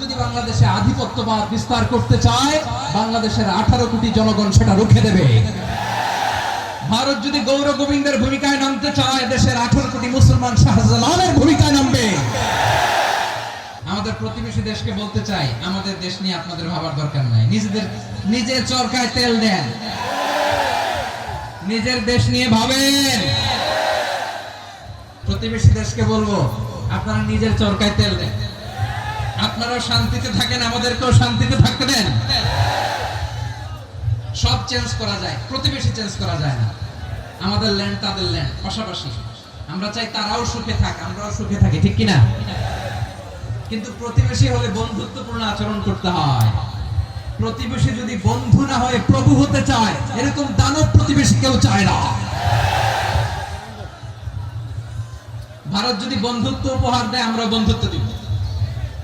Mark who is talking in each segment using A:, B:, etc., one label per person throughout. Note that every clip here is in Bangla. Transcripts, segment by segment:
A: যদি বাংলাদেশে আধিপত্যবাদ বিস্তার করতে চায়, বাংলাদেশের আঠারো কোটি জনগণ সেটা রুখে দেবে। ভারত যদি গৌর গোবিন্দের ভূমিকায় নামতে চায়, দেশের আঠারো কোটি মুসলমান শাহজালালের ভূমিকায় নামবে। আমাদের প্রতিবেশী দেশকে বলতে চাই, আমাদের দেশ নিয়ে আপনাদের ভাবার দরকার নাই। নিজেদের, নিজের চরকায় তেল দেন। নিজের দেশ নিয়ে ভাবেন। প্রতিবেশী দেশকে বলব, আপনারা নিজের চরকায় তেল দেন। আপনারাও শান্তিতে থাকেন, আমাদেরকেও শান্তিতে থাকতে দেন। সব চেঞ্জ করা যায়, প্রতিবেশী চেঞ্জ করা যায় না। আমাদের ল্যান্ড তাদের ল্যান্ড পাশাপাশি। আমরা চাই তারাও সুখে থাক, আমরাও সুখে থাকি, ঠিক কিনা? কিন্তু প্রতিবেশী হলে বন্ধুত্বপূর্ণ আচরণ করতে হয়। প্রতিবেশী যদি বন্ধু না হয়ে প্রভু হতে চায়, এরকম দানব প্রতিবেশী কেউ চায় না। ভারত যদি বন্ধুত্ব উপহার দেয় আমরা বন্ধুত্ব দিব।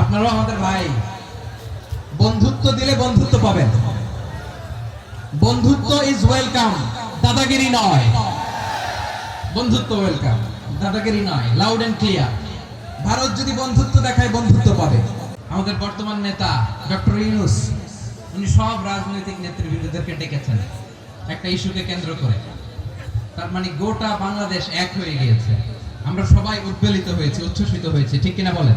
A: আপনারাও আমাদের ভাই। বন্ধুত্ব দিলে বন্ধুত্ব পাবেন। বন্ধুত্ব ইজ ওয়েলকাম দাদাগিরি নয়। বন্ধুত্ব ওয়েলকাম দাদাগিরি নয় লাউড এন্ড ক্লিয়ার ভারত যদি বন্ধুত্ব দেখায়, বন্ধুত্ব পাবে। আমাদের বর্তমান নেতা, ডক্টর ইউনুস, উনি সব রাজনৈতিক নেতৃবৃন্দদেরকে ডেকেছেন, একটা ইস্যুকে কেন্দ্র করে। তার মানে গোটা বাংলাদেশ এক হয়ে গিয়েছে। আমরা সবাই উদ্বেলিত হয়েছি, উচ্ছ্বসিত হয়েছি, ঠিক কিনা বলেন?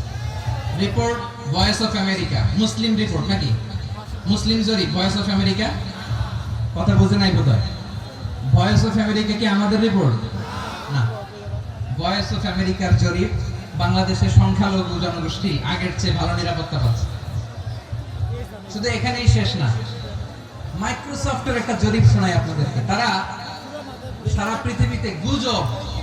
A: Report voice of America Muslim report নাকি? মুসলিম জরিপ ভয়েস অফ আমেরিকা কথা বুঝে নাই বোধ ভয়েস অফ আমেরিকা কি আমাদের রিপোর্ট না। ভয়েস অফ আমেরিকার জরিপ বাংলাদেশের সংখ্যালঘু জনগোষ্ঠী আগের চেয়ে ভালো নিরাপত্তা পাচ্ছে। শুধু এখানেই শেষ না। মাইক্রোসফটের একটা জরিপ শোনায় আপনাদেরকে। তারা সারা পৃথিবীতে গুজব